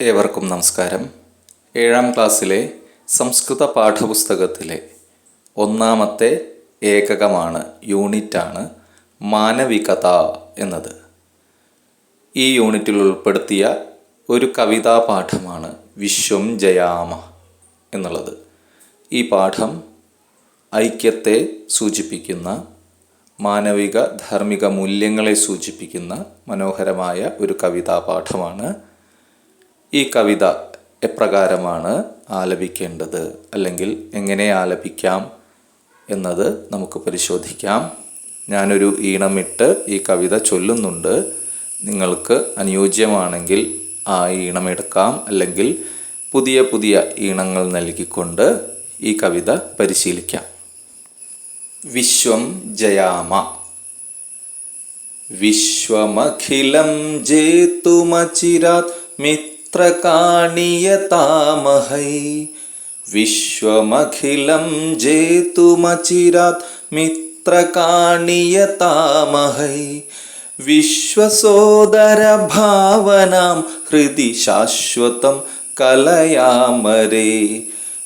ഏവർക്കും നമസ്കാരം. ഏഴാം ക്ലാസ്സിലെ സംസ്കൃത പാഠപുസ്തകത്തിലെ ഒന്നാമത്തെ ഏകകമാണ് യൂണിറ്റാണ് മാനവികത എന്നത്. ഈ യൂണിറ്റിൽ ഉൾപ്പെടുത്തിയ ഒരു കവിതാ പാഠമാണ് വിശ്വം ജയാമ എന്നുള്ളത്. ഈ പാഠം ഐക്യത്തെ സൂചിപ്പിക്കുന്ന മാനവിക ധാർമ്മിക മൂല്യങ്ങളെ സൂചിപ്പിക്കുന്ന മനോഹരമായ ഒരു കവിതാ പാഠമാണ് ഈ കവിത എപ്രകാരമാണ് ആലപിക്കേണ്ടത്? അല്ലെങ്കിൽ എങ്ങനെ ആലപിക്കാം എന്നത് നമുക്ക് പരിശോധിക്കാം. ഞാനൊരു ഈണമിട്ട് ഈ കവിത ചൊല്ലുന്നുണ്ട്. നിങ്ങൾക്ക് അനുയോജ്യമാണെങ്കിൽ ആ ഈണമെടുക്കാം അല്ലെങ്കിൽ പുതിയ പുതിയ ഈണങ്ങൾ നൽകിക്കൊണ്ട് ഈ കവിത പരിശീലിക്കാം. വിശ്വം ജയാമ. വിശ്വമഖിലം ജേതുമചിരാത് മിത്രകാണിയതാമഹൈ വിശ്വമഖിലം ജേതുമചിരാത് മിത്രകാണിയതാമഹൈ. വിശ്വസോദരഭാവനാം ഹൃദി ശാശ്വതം കലയാമരേ.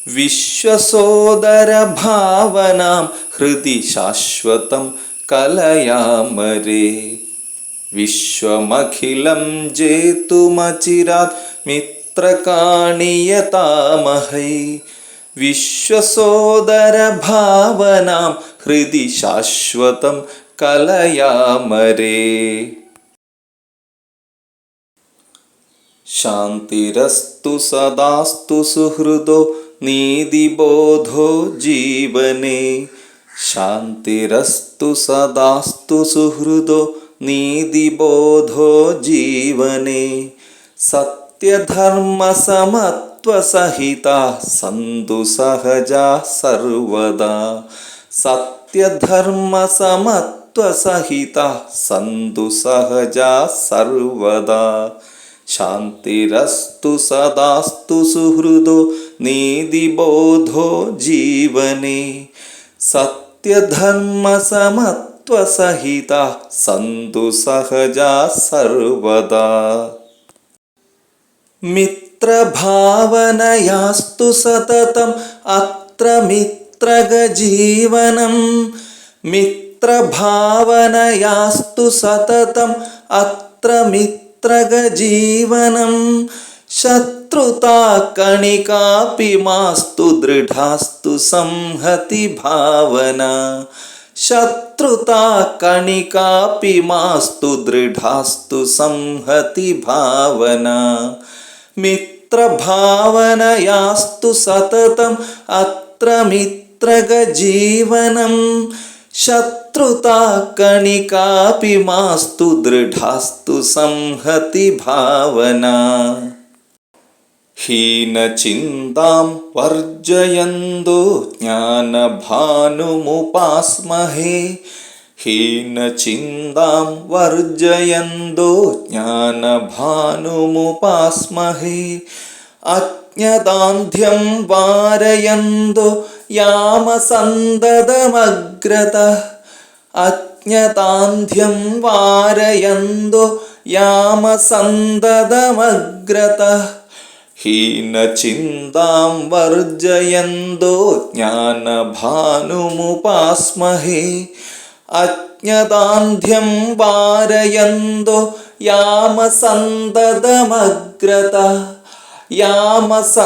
വിശ്വസോദരഭാവനാം ഹൃദി ശാശ്വതം കലയാമരേ. വിശ്വമഖിലം ജേതുമചിരാത് മിത്രകാണിയതാമഹൈ मित्रकाणीयतामहै विश्वसोदरभावनां हृदि शाश्वतं कलयामरे। शान्तिरस्तु सदास्तु सुहृदो नीतिबोधो जीवने। शान्तिरस्तु सदास्तु सुहृदो नीतिबोधो जीवने। सत् सत्यधर्मसमत्वसहिताः सन्तु सहजाः सर्वदा। सत्यधर्मसमत्वसहिताः सन्तु सहजाः सर्वदा। शान्तिरस्तु सदास्तु सुहृदो नीतिबोधो जीवने। सत्यधर्मसमत्वसहिताः सन्तु सहजा सर्वदा। അത്ര മിത്രഗജീവനം മിത്രഭാവനയാസ്തു സതതം അത്ര മിത്രഗജീവനം ശത്രുതാ കണികാപി മാസ്തു ദൃഢാസ്തു സംഹതി ഭാവന ശത്രുതാ കണികാപി മാസ്തു ദൃഢാസ്തു സംഹതി ഭാവന മിത്രഭാവനയാസ്തു സതതം അത്ര മിത്രഗജീവനം ശത്രുതാ കണികാപി മാസ്തു ദൃഢാസ്തു സംഹതി ഭാവന. ഹീനചിന്താം വർജയന്തോ ജ്ഞാനഭാനുമുപാസ്മഹേ. ഹീനചിന്താം വർജയന്തോ ജ്ഞാനഭാനുമുപാസ്മഹേ. അജ്ഞതാന്ധ്യം വാരയന്തോ യാമസന്തതമഗ്രത. അജ്ഞതാന്ധ്യം വാരയന്തോ യാമസന്തതമഗ്രത. ഹീനചിന്താം വർജയന്തോ ജ്ഞാനഭാനുമുപാസ്മഹേ. അജ്ഞതാന്ധ്യം പാരയന്തു യാമസന്തതമഗ്രത യാമസന്തതമഗ്രത.